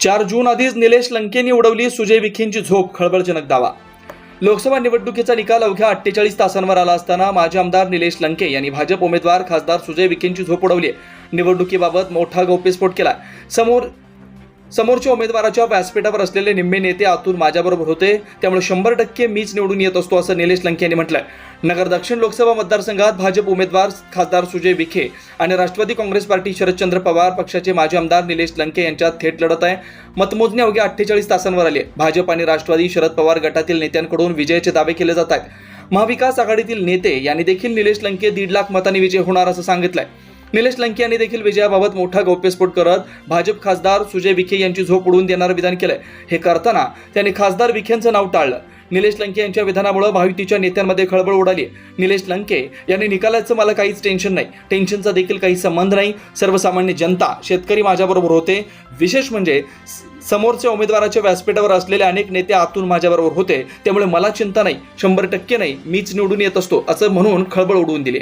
चार जून आधीच निलेश लंकेंनी उडवली सुजय विखेंची झोप खळबळजनक दावा. लोकसभा निवडणुकीचा निकाल अवघ्या अठ्ठेचाळीस तासांवर आला असताना माजी आमदार निलेश लंके यांनी भाजप उमेदवार खासदार सुजय विखेंची झोप उडवली. निवडणुकीबाबत मोठा गौप्यस्फोट केला. समोर समोरच्या उमेदवाराच्या व्यासपीठावर असलेले निम्मे नेते आतून माझ्याबरोबर होते. त्यामुळे शंभर टक्के मीच निवडून येत असतो असं निलेश लंके यांनी म्हटलंय. नगर दक्षिण लोकसभा मतदारसंघात भाजप उमेदवार खासदार सुजय विखे आणि राष्ट्रवादी काँग्रेस पार्टी शरदचंद्र पवार पक्षाचे माजी आमदार निलेश लंके यांच्यात थेट लढत आहे. मतमोजणी अवघ्या अठ्ठेचाळीस तासांवर आली भाजप आणि राष्ट्रवादी शरद पवार गटातील नेत्यांकडून विजयाचे दावे केले जात आहेत. महाविकास आघाडीतील नेते यांनी देखील निलेश लंके दीड लाख मतांनी विजय होणार असं सांगितलंय. निलेश लंके यांनी देखील विजयाबाबत मोठा गौप्यस्फोट करत भाजप खासदार सुजय विखे यांची झोप उडवून देणार विधान केलंय. हे करताना त्यांनी खासदार विखेंचं नाव टाळलं. निलेश लंके यांच्या विधानामुळे भावितीच्या नेत्यांमध्ये खळबळ उडाली. निलेश लंके यांनी निकालाचं मला काहीच टेन्शन नाही. टेन्शनचा देखील काही संबंध नाही. सर्वसामान्य जनता शेतकरी माझ्याबरोबर होते. विशेष म्हणजे समोरच्या उमेदवाराच्या व्यासपीठावर असलेले अनेक नेते आतून माझ्याबरोबर होते. त्यामुळे मला चिंता नाही. शंभर टक्के नाही. मीच निवडून येत असतो असं म्हणून खळबळ उडवून दिली.